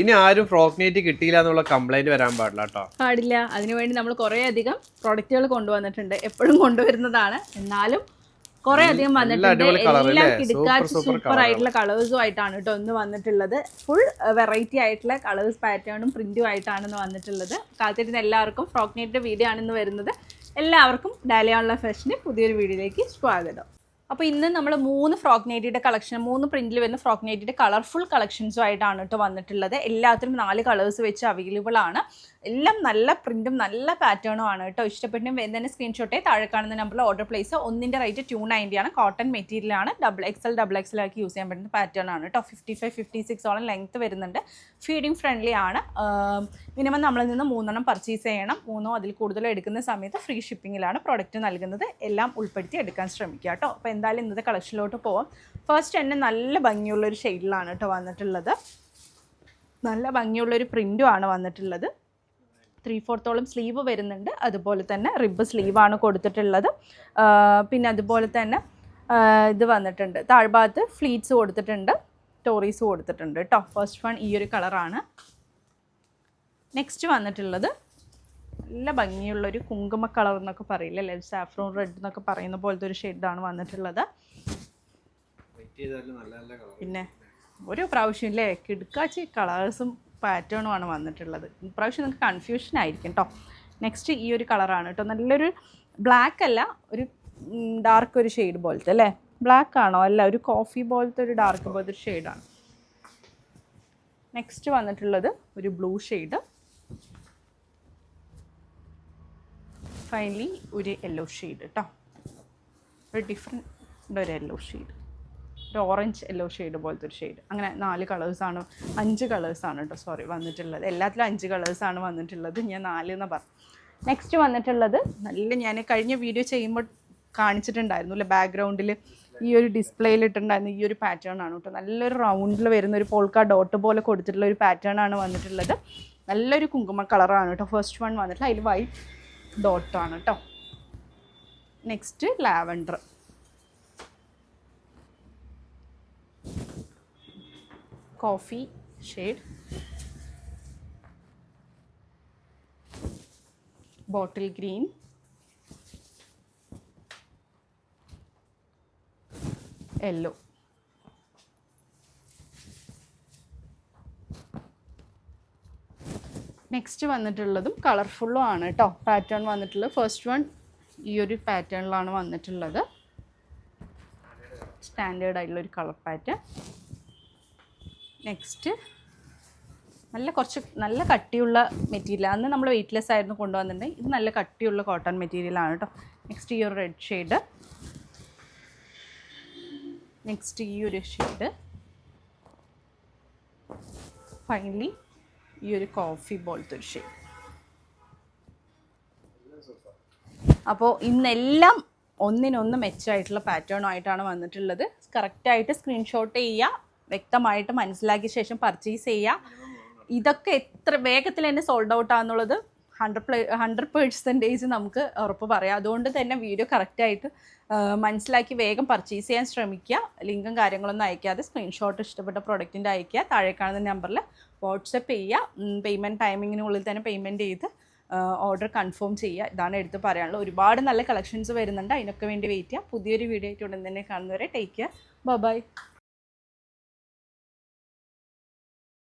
ഇനി ആരും ഫ്രോക്നേറ്റ് നെറ്റ് കിട്ടിയില്ല എന്നുള്ള കംപ്ലൈന്റ് വരാൻ പാടില്ല കേട്ടോ. പാടില്ല. അതിനുവേണ്ടി നമ്മൾ കുറേ അധികം പ്രോഡക്റ്റുകൾ കൊണ്ടുവന്നിട്ടുണ്ട്. എപ്പോഴും കൊണ്ടുവരുന്നതാണ്. എന്നാലും കുറെ അധികം വന്നിട്ടുണ്ട്. എല്ലാം കിടക്കാച്ച് സൂപ്പർ ആയിട്ടുള്ള കളേഴ്സും ആയിട്ടാണ് കേട്ടോ ഇന്ന് വന്നിട്ടുള്ളത്. ഫുൾ വെറൈറ്റി ആയിട്ടുള്ള കളേഴ്സ് പാറ്റേണും പ്രിന്റും ആയിട്ടാണ് ഇന്ന് വന്നിട്ടുള്ളത്. കാത്തിരുന്ന എല്ലാവർക്കും ഫ്രോക്നേറ്റിന്റെ വീഡിയോ ആണ് ഇന്ന് വരുന്നത്. എല്ലാവർക്കും ഡാലിയാനുള്ള ഫാഷന് പുതിയൊരു വീഡിയോയിലേക്ക് സ്വാഗതം. അപ്പോൾ ഇന്ന് നമ്മൾ മൂന്ന് ഫ്രോക്ക് നൈറ്റിയുടെ കളക്ഷൻ മൂന്ന് പ്രിന്റിൽ വരുന്ന ഫ്രോക്ക് നൈറ്റിയുടെ കളർഫുൾ കളക്ഷൻസും ആയിട്ടാണ് കേട്ടോ വന്നിട്ടുള്ളത്. എല്ലാത്തിനും നാല് കളേഴ്സ് വെച്ച് അവൈലബിൾ ആണ്. എല്ലാം നല്ല പ്രിന്റും നല്ല പാറ്റേണും ആണ് കേട്ടോ ഇഷ്ടപ്പെട്ടും വരുന്നതിന് സ്ക്രീൻഷോട്ടേ താഴെ കാണുന്ന നമ്പറിൽ ഓർഡർ പ്ലേസ് ഒന്നിന്റെ റേറ്റ് ടു നയന്റി ആണ്. കോട്ടൺ മെറ്റീരിയൽ ആണ്. ഡബിൾ എക്സൽ ഡബിൾ എക്സൽ ആക്കി യൂസ് ചെയ്യാൻ പറ്റുന്ന പാറ്റേൺ ആണ് കേട്ടോ ഫിഫ്റ്റി ഫൈവ് ഫിഫ്റ്റി സിക്സോളം ലെങ്ത് വരുന്നുണ്ട്. ഫീഡിംഗ് ഫ്രണ്ട്ലി ആണ്. മിനിമം നമ്മളിൽ നിന്ന് മൂന്നെണ്ണം പർച്ചേസ് ചെയ്യണം. മൂന്നോ അതിൽ കൂടുതലോ എടുക്കുന്ന സമയത്ത് ഫ്രീ ഷിപ്പിങ്ങിലാണ് പ്രോഡക്റ്റ് നൽകുന്നത്. എല്ലാം ഉൾപ്പെടുത്തി എടുക്കാൻ ശ്രമിക്കുക കേട്ടോ അപ്പോൾ എന്തായാലും ഇന്നത്തെ കളക്ഷനിലോട്ട് പോവാം. ഫസ്റ്റ് തന്നെ നല്ല ഭംഗിയുള്ളൊരു ഷെയ്ഡിലാണ് കേട്ടോ വന്നിട്ടുള്ളത്. നല്ല ഭംഗിയുള്ളൊരു പ്രിന്റും ആണ് വന്നിട്ടുള്ളത്. ത്രീ ഫോർത്തോളം സ്ലീവ് വരുന്നുണ്ട്. അതുപോലെ തന്നെ റിബ് സ്ലീവാണ് കൊടുത്തിട്ടുള്ളത്. പിന്നെ അതുപോലെ തന്നെ ഇത് വന്നിട്ടുണ്ട്. താഴ്ഭാഗത്ത് ഫ്ലീറ്റ്സ് കൊടുത്തിട്ടുണ്ട്. ടോറീസ് കൊടുത്തിട്ടുണ്ട് കേട്ടോ ഫസ്റ്റ് വൺ ഈ ഒരു കളറാണ് നെക്സ്റ്റ് വന്നിട്ടുള്ളത് നല്ല ഭംഗിയുള്ള ഒരു കുങ്കുമ കളർ എന്നൊക്കെ പറയില്ല? അല്ലെ? സാഫ്രോൺ റെഡ് എന്നൊക്കെ പറയുന്ന പോലത്തെ ഒരു ഷെയ്ഡാണ് വന്നിട്ടുള്ളത്. പിന്നെ ഒരു പ്രാവശ്യം ഇല്ലേ? കിടുക്കാച്ചി കളേഴ്സും പാറ്റേണും ആണ് വന്നിട്ടുള്ളത്. ഇപ്രാവശ്യം നിങ്ങൾക്ക് കൺഫ്യൂഷൻ ആയിരിക്കും കേട്ടോ നെക്സ്റ്റ് ഈ ഒരു കളറാണ് കേട്ടോ നല്ലൊരു ബ്ലാക്ക് അല്ല ഒരു ഡാർക്ക് ഒരു ഷെയ്ഡ് പോലത്തെ അല്ലേ? ബ്ലാക്ക് ആണോ? അല്ല ഒരു കോഫി പോലത്തെ ഒരു ഡാർക്ക് പോലത്തെ ഒരു ഷെയ്ഡാണ് നെക്സ്റ്റ് വന്നിട്ടുള്ളത് ഒരു ബ്ലൂ ഷെയ്ഡ് ഫൈനലി ഒരു യെല്ലോ ഷെയ്ഡ് കേട്ടോ ഒരു ഡിഫറെന്റ് ഒരു യെല്ലോ ഷെയ്ഡ് ഒരു ഓറഞ്ച് യെല്ലോ ഷെയ്ഡ് പോലത്തെ ഒരു ഷെയ്ഡ് അങ്ങനെ നാല് കളേഴ്സാണ് അഞ്ച് കളേഴ്സാണ് കേട്ടോ സോറി വന്നിട്ടുള്ളത്. എല്ലാത്തിലും അഞ്ച് കളേഴ്സാണ് വന്നിട്ടുള്ളത്. ഞാൻ നാല് എന്ന് പറഞ്ഞു. നെക്സ്റ്റ് വന്നിട്ടുള്ളത് നല്ല ഞാൻ കഴിഞ്ഞ വീഡിയോ ചെയ്യുമ്പോൾ കാണിച്ചിട്ടുണ്ടായിരുന്നു അല്ലേ? ബാക്ക്ഗ്രൗണ്ടിൽ ഈ ഒരു ഡിസ്പ്ലേയിൽ ഇട്ടുണ്ടായിരുന്ന ഈ ഒരു പാറ്റേൺ ആണ് കേട്ടോ നല്ലൊരു റൗണ്ടിൽ വരുന്ന ഒരു പോൾക്ക ഡോട്ട് പോലെ കൊടുത്തിട്ടുള്ള ഒരു പാറ്റേൺ ആണ് വന്നിട്ടുള്ളത്. നല്ലൊരു കുങ്കുമ കളറാണ് കേട്ടോ ഫസ്റ്റ് വൺ വന്നിട്ട് അതിൽ വൈറ്റ് ഡോട്ടാണ് കേട്ടോ next lavender coffee shade bottle green yellow next വന്നിട്ടുള്ളതും കളർഫുള്ളും ആണ് കേട്ടോ പാറ്റേൺ വന്നിട്ടുള്ളത്. ഫസ്റ്റ് വൺ ഈ ഒരു പാറ്റേണിലാണ് വന്നിട്ടുള്ളത്. സ്റ്റാൻഡേർഡ് ആയിട്ടുള്ള ഒരു കളർ പാറ്റേൺ നെക്സ്റ്റ് നല്ല കുറച്ച് നല്ല കട്ടിയുള്ള മെറ്റീരിയൽ അന്ന് നമ്മൾ വെയ്റ്റ്ലെസ് ആയിരുന്നു കൊണ്ടുവന്നിട്ടുണ്ടെങ്കിൽ ഇത് നല്ല കട്ടിയുള്ള കോട്ടൺ മെറ്റീരിയലാണ് കേട്ടോ നെക്സ്റ്റ് ഈ ഒരു റെഡ് ഷെയ്ഡ് നെക്സ്റ്റ് ഈ ഒരു ഷെയ്ഡ് ഫൈനലി ഈ ഒരു കോഫി പോലത്തെ ഒരു ഷെയ്ഡ് അപ്പോൾ ഇന്നെല്ലാം ഒന്നിനൊന്ന് മെച്ചമായിട്ടുള്ള ആയിട്ടാണ് വന്നിട്ടുള്ളത്. കറക്റ്റായിട്ട് സ്ക്രീൻഷോട്ട് ചെയ്യുക വ്യക്തമായിട്ട് മനസ്സിലാക്കിയ ശേഷം പർച്ചേസ് ചെയ്യുക. ഇതൊക്കെ എത്ര വേഗത്തിൽ തന്നെ സോൾഡ് ഔട്ട് ആണെന്നുള്ളത് ഹൺഡ്രഡ് പ്ലേ ഹൺഡ്രഡ് പേഴ്സന്റേജ് നമുക്ക് ഉറപ്പ് പറയാം. അതുകൊണ്ട് തന്നെ വീഡിയോ കറക്റ്റായിട്ട് മനസ്സിലാക്കി വേഗം പർച്ചേസ് ചെയ്യാൻ ശ്രമിക്കുക. ലിങ്കും കാര്യങ്ങളൊന്നും അയക്കാതെ സ്ക്രീൻഷോട്ട് ഇഷ്ടപ്പെട്ട പ്രൊഡക്റ്റിന്റെ അയക്കുക താഴെ കാണുന്ന നമ്പറിൽ വാട്സപ്പ് ചെയ്യുക. പേയ്മെന്റ് ടൈമിങ്ങിനുള്ളിൽ തന്നെ പേയ്മെന്റ് ചെയ്ത് ഓർഡർ കൺഫേം ചെയ്യുക. ഇതാണ് എടുത്ത് പറയാനുള്ളത്. ഒരുപാട് നല്ല കളക്ഷൻസ് വരുന്നുണ്ട്. അതിനൊക്കെ വേണ്ടി വെയിറ്റ് ചെയ്യുക. പുതിയൊരു വീഡിയോ ആയിട്ട് ഉടൻ തന്നെ കാണുന്നവരെ ടേക്ക് കെയർ ബൈ